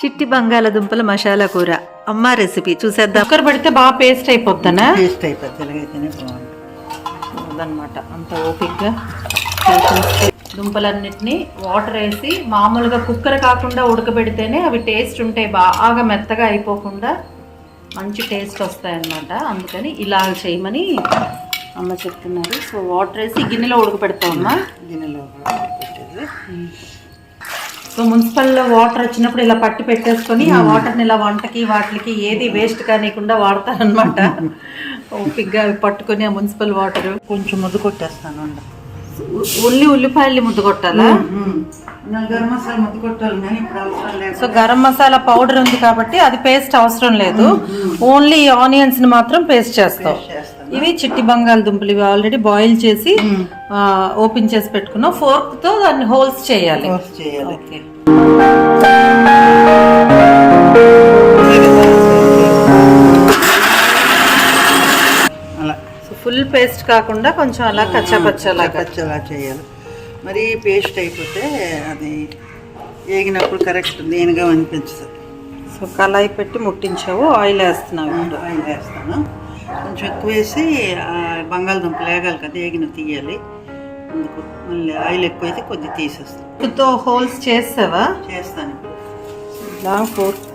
చిట్టి బంగాళదుంపల మసాలా కూర. అమ్మ రెసిపీ చూసేద్దాం. కుక్కర్ పెడితే బాగా పేస్ట్ అయిపోద్దనా టేస్ట్ అయిపోద్ది ఎలాగైతేనే బాగుంటుంది. అదనమాట అంత ఓపిక్గా దుంపలన్నిటిని వాటర్ వేసి మామూలుగా కుక్కర్ కాకుండా ఉడకబెడితేనే అవి టేస్ట్ ఉంటాయి బాగా మెత్తగా అయిపోకుండా మంచి టేస్ట్ వస్తాయి అన్నమాట అందుకని ఇలా చేయమని అమ్మ చెప్తున్నారు. సో వాటర్ వేసి గిన్నెలో ఉడకబెడతామమ్మా గిన్నెలో పెట్టేది సో మున్సిపల్లో వాటర్ వచ్చినప్పుడు ఇలా పట్టి పెట్టేసుకొని ఆ వాటర్ని ఇలా వంటకి వాటికి ఏది వేస్ట్ కానికుండా వాడతారనమాట ఓపిక్గా పట్టుకొని ఆ మున్సిపల్ వాటర్ కొంచెం ముద్దు కొట్టేస్తాను ఉల్లి ఉల్లిపాయలు ముద్ద కొట్టాలా? సో గరం మసాలా పౌడర్ ఉంది కాబట్టి అది పేస్ట్ అవసరం లేదు. ఓన్లీ ఆనియన్స్ని మాత్రం పేస్ట్ చేస్తాను. ఇవి చిట్టి బంగాళదుంపలు ఇవి ఆల్రెడీ బాయిల్ చేసి ఓపెన్ చేసి పెట్టుకున్నాం. ఫోర్క్తో దాన్ని హోల్స్ చేయాలి. ఓకే ఫుల్ పేస్ట్ కాకుండా కొంచెం అలా కచ్చా పచ్చలా చేయాలి. మరి పేస్ట్ అయిపోతే అది వేగినప్పుడు కరెక్ట్ దేనిగా అనిపించదు. సో కళాయి పెట్టి ముట్టించావు ఆయిల్ వేస్తున్నావు ఇప్పుడు. ఆయిల్ వేస్తాను. కొంచెం ఎక్కువ వేసి ఆ బంగాళదుంపలు వేగాలి కదా వేగిన తీయాలి. అందుకు మళ్ళీ ఆయిల్ ఎక్కువైతే కొద్ది తీసేస్తాను. తో హోల్స్ చేసావా? చేస్తాను ఇప్పుడు. ఇలా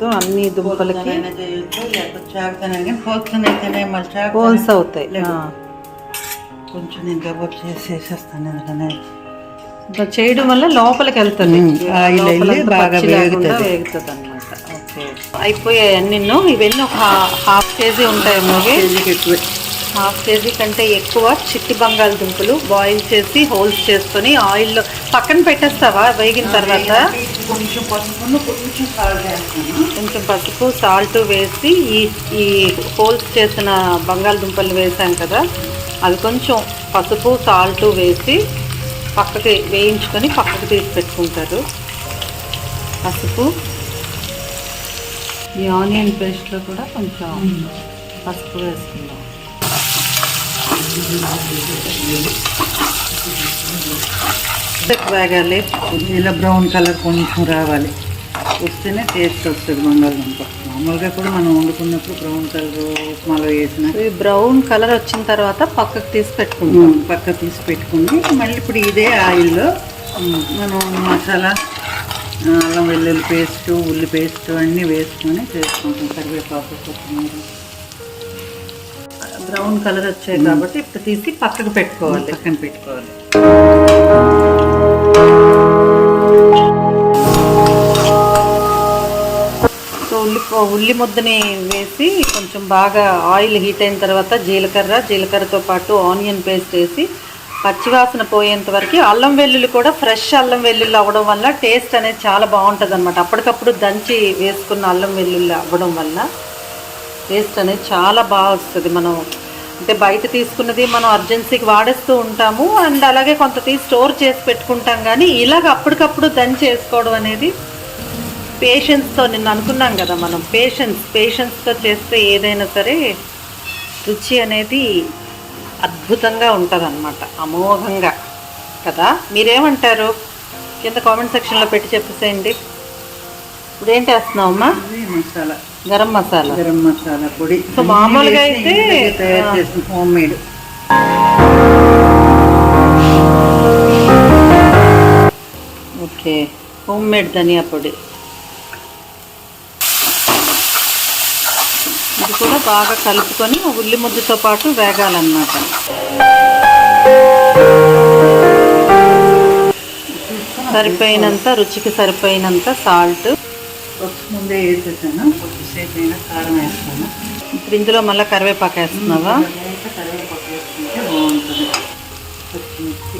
అన్ని దుంపలకి లేకపోతే మళ్ళీ హోల్స్ అవుతాయి. కొంచెం నేను కబర్ చేసి వేసేస్తాను ఎందుకనే? ఇట్లా చేయడం వల్ల లోపలికి వెళ్తుంది. ఆయిల్ వెళ్ళి బాగా వేగుతది. వేగుతుంది అనమాట ఓకే. అయిపోయాయి అన్ని ఇవన్నీ ఒక హాఫ్ కేజీ. కేజీకి ఎక్కువ. హాఫ్ కేజీ కంటే ఎక్కువ చిట్టి బంగాళదుంపలు బాయిల్ చేసి హోల్స్ చేసుకొని ఆయిల్లో పక్కన పెట్టేస్తావా? వేగిన తర్వాత? కొంచెం పసుపును కొంచెం కొంచెం పసుపు సాల్ట్ వేసి ఈ ఈ హోల్స్ చేసిన బంగాళదుంపలు వేసాం కదా. అవి కొంచెం పసుపు సాల్ట్ వేసి పక్కకి వేయించుకొని పక్కకి తీసి పెట్టుకుంటారు. పసుపు ఈ ఆనియన్ పేస్ట్లో కూడా కొంచెం పసుపు వేసుకుందాం. వేగాలి ఇలా బ్రౌన్ కలర్ కొంచెం రావాలి. వస్తేనే టేస్ట్ వస్తుంది బంగాళదుంప మామూలుగా కూడా మనం వండుకున్నప్పుడు బ్రౌన్ కలర్ ఉప్మాలో వేసిన ఇవి బ్రౌన్ కలర్ వచ్చిన తర్వాత పక్కకు తీసి పెట్టుకుంటాం. పక్క తీసి పెట్టుకుని మళ్ళీ ఇప్పుడు ఇదే ఆయిల్లో మనం మసాలా అల్లం వెల్లుల్లి పేస్ట్ ఉల్లి పేస్ట్ అన్నీ వేసుకొని చేసుకుంటాం. కరివేపాకు కొత్తిమీర. బ్రౌన్ కలర్ వచ్చాయి కాబట్టి ఇప్పుడు తీసి పక్కకు పెట్టుకోవాలి. పక్కన పెట్టుకోవాలి. ఉల్లి ఉల్లి ముద్దని వేసి కొంచెం బాగా ఆయిల్ హీట్ అయిన తర్వాత జీలకర్ర జీలకర్రతో పాటు ఆనియన్ పేస్ట్ వేసి పచ్చివాసన పోయేంత వరకు అల్లం వెల్లుల్లి కూడా ఫ్రెష్ అల్లం వెల్లుల్లి అవ్వడం వల్ల టేస్ట్ అనేది చాలా బాగుంటుంది అనమాట అప్పటికప్పుడు దంచి వేసుకున్న అల్లం వెల్లుల్లి అవ్వడం వల్ల టేస్ట్ అనేది చాలా బాగా వస్తుంది. మనం అంటే బయట తీసుకున్నది మనం అర్జెన్సీకి వాడేస్తూ ఉంటాము. అండ్ అలాగే కొంత తీసి స్టోర్ చేసి పెట్టుకుంటాం కానీ ఇలాగ అప్పటికప్పుడు దంచి వేసుకోవడం అనేది పేషెన్స్తో నిన్న అనుకున్నాం కదా మనం. పేషెన్స్ పేషెన్స్తో చేస్తే ఏదైనా సరే రుచి అనేది అద్భుతంగా ఉంటుంది అనమాట అమోఘంగా. కదా? మీరేమంటారు? కింద కామెంట్ సెక్షన్లో పెట్టి చెప్పేసేయండి. ఇప్పుడు ఏంటి వేస్తున్నావు అమ్మా మసాలా. గరం మసాలా. గరం మసాలా పొడి. సో మామూలుగా అయితే, తయారు. చేసిన home made okay. Home made ధనియా పొడి. ఇది కూడా బాగా కలుపుకొని ఉల్లి ముద్దతో పాటు వేగాలన్నమాట. సరిపోయినంత రుచికి సరిపోయినంత సాల్ట్. ముందే వేసేసాను. కొద్దిసేపు అయినా కారం వేస్తాను. ఇప్పుడు ఇందులో మళ్ళీ కరివేపాకు వేస్తున్నావా? కరివేపాకు వేసుకుంటే బాగుంటుంది. పచ్చిమిర్చి.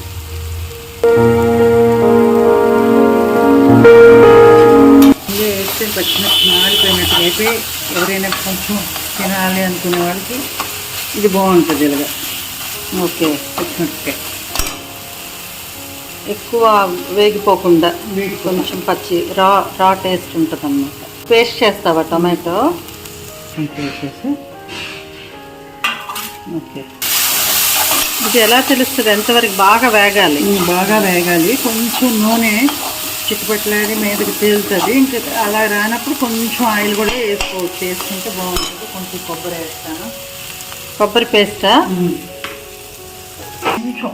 ముందే వేస్తే పచ్చిమిర్చి మాడిపోయినట్టు అయితే ఎవరైనా కొంచెం తినాలి అనుకునే వాళ్ళకి ఇది బాగుంటుంది ఇలాగా. ఓకే పచ్చిమిరపకాయ ఎక్కువ వేగిపోకుండా కొంచెం పచ్చి రా రా టేస్ట్ ఉంటుంది అన్నమాట పేస్ట్ చేస్తావా టొమాటో? పేస్ట్ వేసేసి ఓకే. ఇది ఎలా తెలుస్తుంది? ఎంతవరకు బాగా వేగాలి? బాగా వేగాలి. కొంచెం నూనె చిట్టుపట్లాడి మీదకి తేలుతుంది. ఇంకా అలా రానప్పుడు కొంచెం ఆయిల్ కూడా వేసుకోవచ్చు. వేసుకుంటే బాగుంటుంది. కొంచెం కొబ్బరి వేస్తాను. కొబ్బరి పేస్టా? కొంచెం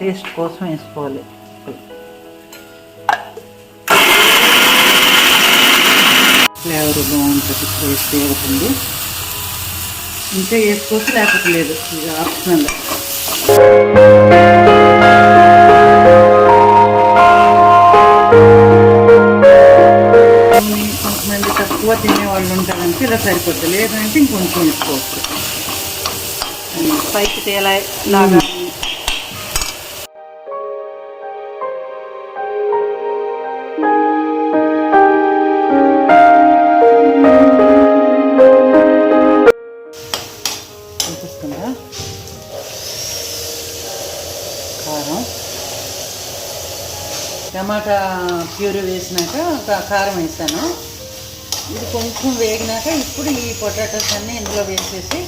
టేస్ట్ కోసం వేసుకోవాలి. ఫ్లేవర్ బాగుంటుంది. టేస్ట్ వేస్తుంది ఇంకా వేసుకోవచ్చు లేకపోతే లేదు. ఇది ఆప్షనల్. తక్కువ తినే వాళ్ళు ఉంటారంటే ఇలా సరిపోతుంది లేదంటే ఇంకొంచెం వేసుకోవచ్చు పైకి తేలా లాగా. టమాటా ప్యూరీ వేసినాక కారం వేసాను ఇది కొంచెం వేగినాక ఇప్పుడు ఈ పొటాటోస్ అన్నీ ఇందులో వేసేసి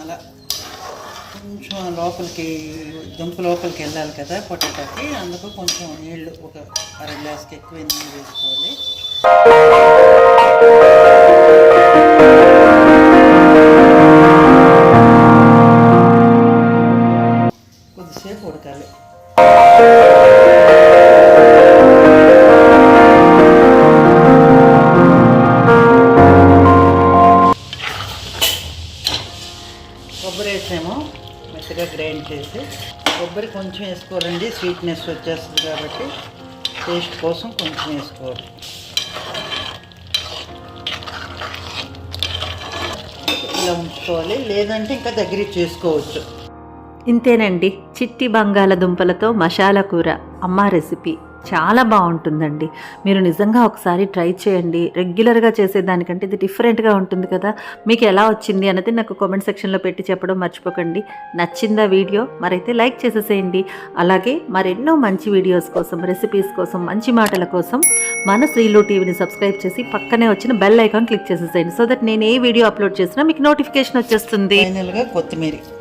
అలా కొంచెం లోపలికి దుంప లోపలికి వెళ్ళాలి కదా పొటాటోకి. అందుకు కొంచెం నీళ్ళు ఒక అర గ్లాస్కి ఎక్కువ నీళ్ళు వేసుకోవాలి. కొద్దిసేపు ఉడకాలి. కొబ్బరి వేసాము. మెత్తగా గ్రైండ్ చేసి. కొబ్బరి కొంచెం వేసుకోవాలండి. స్వీట్నెస్ వచ్చేస్తుంది కాబట్టి టేస్ట్ కోసం కొంచెం వేసుకోవాలి. ఇలా ఉంచుకోవాలి లేదంటే ఇంకా దగ్గర చేసుకోవచ్చు. ఇంతేనండి. చిట్టి బంగాళదుంపలతో మసాలా కూర. అమ్మ రెసిపీ. చాలా బాగుంటుందండి. మీరు నిజంగా ఒకసారి ట్రై చేయండి. రెగ్యులర్గా చేసేదానికంటే ఇది డిఫరెంట్గా ఉంటుంది కదా. మీకు ఎలా వచ్చింది అనేది నాకు కామెంట్ సెక్షన్లో పెట్టి చెప్పడం మర్చిపోకండి. నచ్చిందా వీడియో మరైతే లైక్ చేసేసేయండి. అలాగే మరెన్నో మంచి వీడియోస్ కోసం రెసిపీస్ కోసం మంచి మాటల కోసం మన శ్రీలు టీవీని సబ్స్క్రైబ్ చేసి పక్కనే వచ్చిన బెల్ ఐకాన్ క్లిక్ చేసేసేయండి. సో దట్ నేను ఏ వీడియో అప్లోడ్ చేసినా మీకు నోటిఫికేషన్ వచ్చేస్తుంది. కొత్తిమీర.